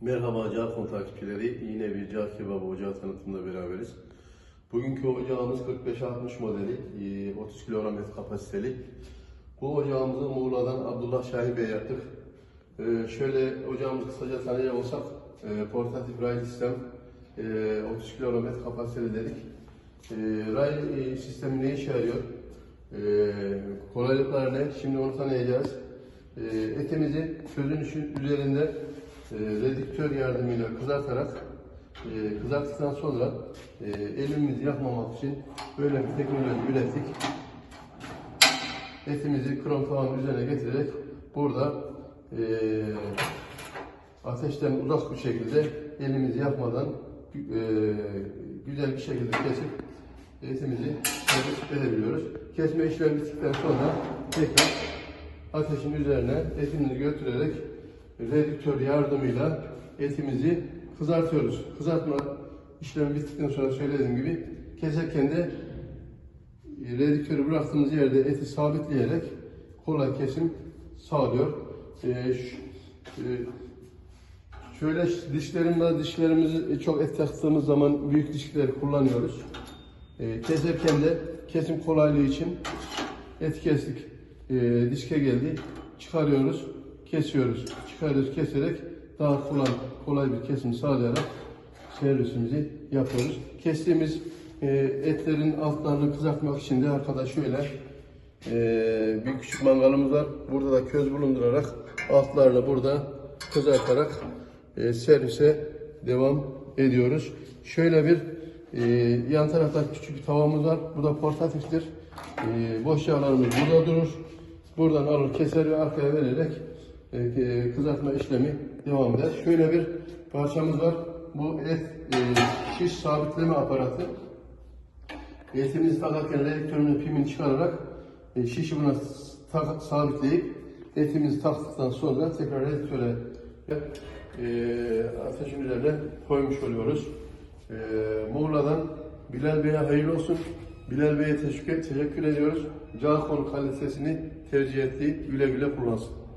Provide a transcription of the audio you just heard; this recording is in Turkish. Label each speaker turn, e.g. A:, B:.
A: Merhaba Cakon takipçileri. Yine bir Cak Kebabı Ocağı tanıtımında beraberiz. Bugünkü ocağımız 45-60 modeli, e, 30 kilogram kapasiteli. Bu ocağımızı Muğla'dan Abdullah Şahin Bey yaptık. Şöyle ocağımızı kısaca tanıyacak olsak, portatif ray sistem, e, 30 kilogram kapasiteli dedik. Ray sistemi ne işe yarıyor? E, Kolaylıklar ne? Şimdi onu tanıyacağız. Etimizi közün üstü- üzerinde redüktör yardımıyla kızartarak e, kızarttıktan sonra e, elimizi yakmamak için böyle bir teknoloji ürettik. Etimizi krom tavanın üzerine getirerek burada e, ateşten uzak bir şekilde elimizi yakmadan e, güzel bir şekilde kesip etimizi edebiliyoruz. Kesme işlemi bittikten sonra tekrar ateşin üzerine etimizi götürerek redüktör yardımıyla etimizi kızartıyoruz. Kızartma işlemi bittikten sonra söylediğim gibi keserken de e, redüktörü bıraktığımız yerde eti sabitleyerek kolay kesim sağlıyor. E, ş- e, şöyle dişlerimle dişlerimizi çok et taktığımız zaman büyük dişleri kullanıyoruz. E, keserken de kesim kolaylığı için et kestik. E, diske geldi. Çıkarıyoruz, kesiyoruz. Çıkarıyoruz, keserek daha kolay, kolay bir kesim sağlayarak servisimizi yapıyoruz. Kestiğimiz e, etlerin altlarını kızartmak için de arkada şöyle e, bir küçük mangalımız var. Burada da köz bulundurarak altlarını burada kızartarak e, servise devam ediyoruz. Şöyle bir e, yan tarafta küçük bir tavamız var. Bu da portatiftir. E, boş yağlarımız burada durur. Buradan alır keser ve arkaya vererek kızartma işlemi devam eder. Şöyle bir parçamız var. Bu et e, şiş sabitleme aparatı. Etimizi takarken reaktörünün pimini çıkararak e, şişi buna tak- sabitleyip etimizi taktıktan sonra tekrar reaktöre e, ateşin üzerine koymuş oluyoruz. E, Muğla'dan Bilal Bey'e hayırlı olsun. Bilal Bey'e teşekkür, teşekkür ediyoruz. Cakon kalitesini tercih ettiği güle güle kullansın.